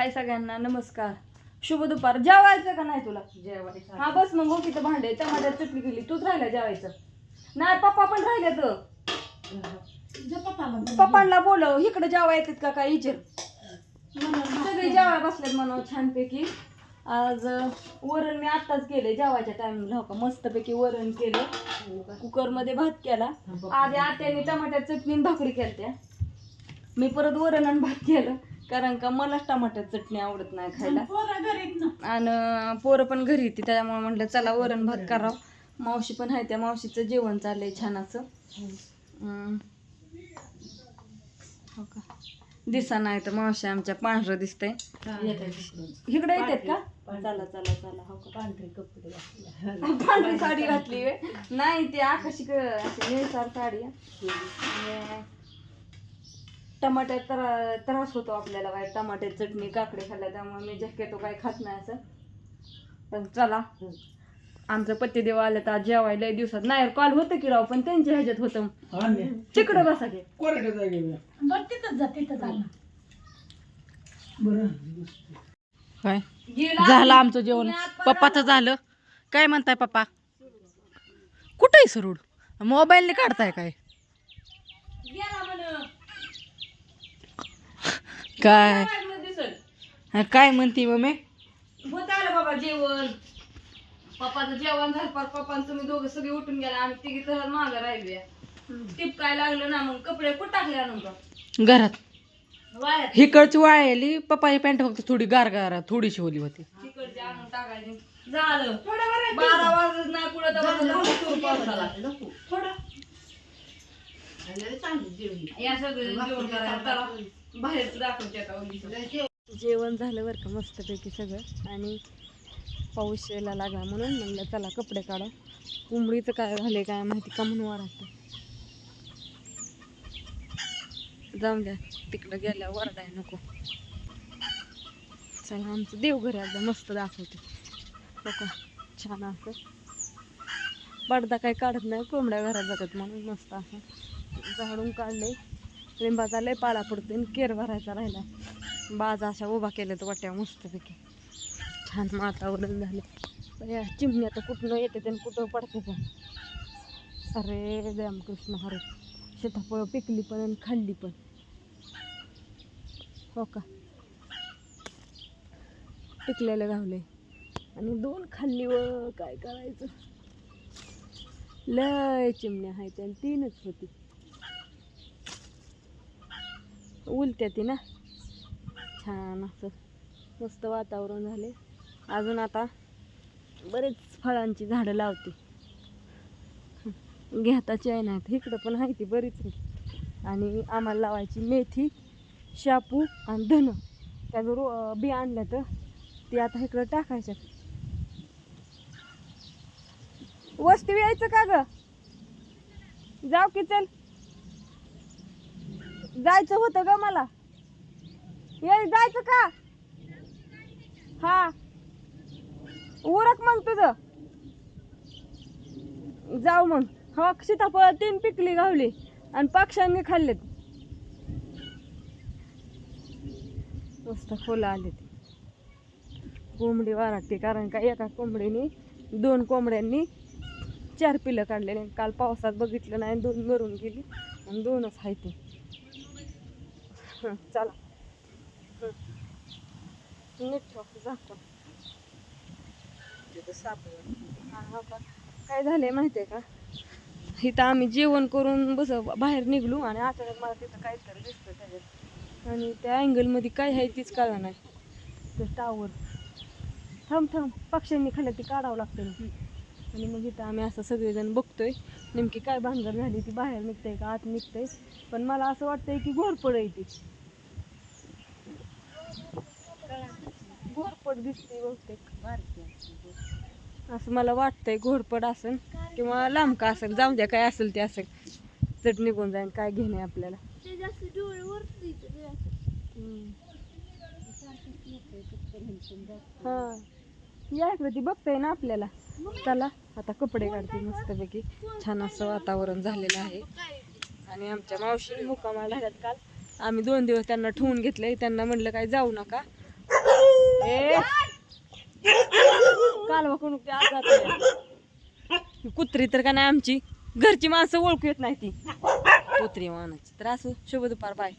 हाय सगळ्यांना नमस्कार. शुभ दुपार. जेवायचं का नाही तुला? जेवायचं. हा बस मग हो तिथं भांडे टमाट्यात चटणी केली. तूच राहिला जेवायचं. नाही पप्पा पण राहिले तर पप्पांना बोलव इकडे जेवा येतात का काय विचार सगळे जेवाय बसलेत म्हणा छानपैकी. आज वरण मी आत्ताच केले जेवायच्या टायमिंगला हो का? मस्तपैकी वरण केलं. कुकरमध्ये भात केला. आधी आत्याने टमाट्यात चटणी भाकरी केलत्या. मी परत वरण आणि भात केलं. कारण का मलाच टमाट्यात चटणी आवडत नाही खायला. आणि पोरं पण घरी येते त्याच्यामुळे म्हटलं चला वरण भात करावं. मावशी पण आहे त्या मावशीचं जेवण चाललंय छान असं हम्म. हो का? दिसा नाही तर मावशी आमच्या पांढरं दिसतंय. इकडे येतात का? चला चला चला हो का? पांढरे कपडे. पांढरी साडी घातली. नाही ते आकाशी अशी निळसर साडी टमाट्यात तर त्रास होतो आपल्याला बाय टमाट्यात चटणी काकडे खाल्ल्या त्यामुळे मी शक्यतो काय खात नाही असं. पण चला. आमचं पत्तीदेव आलं तर आज जेवायला लय दिवसात. नाही कॉल होतं की राव पण त्यांच्या ह्याच्यात होतं. तिकडं बसा की. कोरड्या जागेवर काय? गेला. झालं आमचं जेवण. पप्पाचं झालं. काय म्हणताय पप्पा? कुठे आहे सरूड? मोबाईलने काढताय काय गेला म्हण काय? दिसल. हा, काय म्हणती मम्मी? होत आलं बाबा जेवण. पप्पाचं जेवण झालं पर पप्पा तुम्ही दोघं सगळे उठून गेला आम्ही तिघी तर मागं राहिली टिप काय लागलं ना मग कपडे कुठं टाकले आणून? का घरात. वाळ्यात. हिकडची वाळली पप्पाची पॅन्ट फक्त थोडी गार गार थोडीशी ओली होती. तिकडचे आणून टाकायचे. झालं. बारा वाजत नाही पुढे तर सुरू या सगळं जेवण करायला चला बाहेर दाखवते आता ओलीचं. जेवण झालं बरं का मस्तपैकी सगळं. आणि पाऊस यायला लागला म्हणून म्हणलं चला कपडे काढा कोंबडीचं काय झालंय काय माहिती का म्हणून वाटतं जाऊन द्या तिकडं गेल्या वरडाय नको. चला आमचं देवघर आहे आता मस्त दाखवते. हो का छान असं. पडदा काही काढत नाही कोंबड्या घरात जातात म्हणून मस्त असं. झाडून काढले लिंबाचा लय पाला पडतो आणि केर भरायचा राहिला बाजा अशा उभा केल्या तर वाट्या मस्तपैकी. छान वातावरण झाले या चिमणी आता कुठनं येते आणि कुठं पडते पण अरे रामकृष्ण हरे शेताफळं पिकली पण आणि खाल्ली पण. हो का? पिकलेलं गावले आणि दोन खाल्ली व काय करायचं? लय चिमण्या आहेत आणि तीनच होती. उलत्या ती ना. छान असं मस्त वातावरण झाले. अजून आता बरेच फळांची झाडं लावते. घेताची आहे ना इकडं पण आहे ती बरीच. आणि आम्हाला लावायची मेथी शापू आणि धन. त्याचं रो बी आणलं तर ते आता इकडं टाकायचं वस्ती यायचं का ग? जाऊ की चल. जायचं होतं ग मला. ये जायचं का? हा. उरक मग तुझं. जाऊ मग. हो सीताफळ तीन पिकली गावली आणि पक्ष्यांनी खाल्लेत. मस्त फुलं आले कोंबडी वाराटते कारण का एका कोंबडीने दोन कोंबड्यांनी चार पिलं काढलेले. काल पावसात बघितलं नाही दोन मरून गेली आणि दोनच आहे ते चला. नीट ठेव झाकून हा, हो का? काय झालंय माहितीये का? इथं आम्ही जेवण करून बस बाहेर निघलो आणि अचानक मला तिथं काहीतरी दिसतं त्याच्यात. आणि त्या अँगलमध्ये काय आहे तीच कळलं नाही. ते टावर थांब थांब. पक्ष्यांनी खाल्लं ते काढावं लागतं. आणि मग इथं आम्ही असं सगळेजण बघतोय. नेमकी काय भानगड झाली ती बाहेर निघतंय का? आत निघतंय पण मला असं वाटतंय की घोरपड आहे ती. घोरपड दिसते बहुतेक. असं मला वाटतंय घोरपड असेल किंवा लांबका असेल. जाऊ द्या काय असेल ते असेल. चट निघून जाईल काय घेणे आपल्याला. हा. या इकडे ती बघताय ना आपल्याला. चला. आता कपडे काढते मस्तपैकी. छान असं वातावरण झालेलं आहे. आणि आमच्या मावशी मुक्कामाला झाल्यात काल. आम्ही दोन दिवस त्यांना ठेवून घेतले त्यांना म्हणलं काय जाऊ नका. ए! कालवा कोण कुत्री तर का नाही आमची? घरची माणसं ओळखू येत नाही ती. कुत्री मानाची. तर असं शुभ दुपार बाय.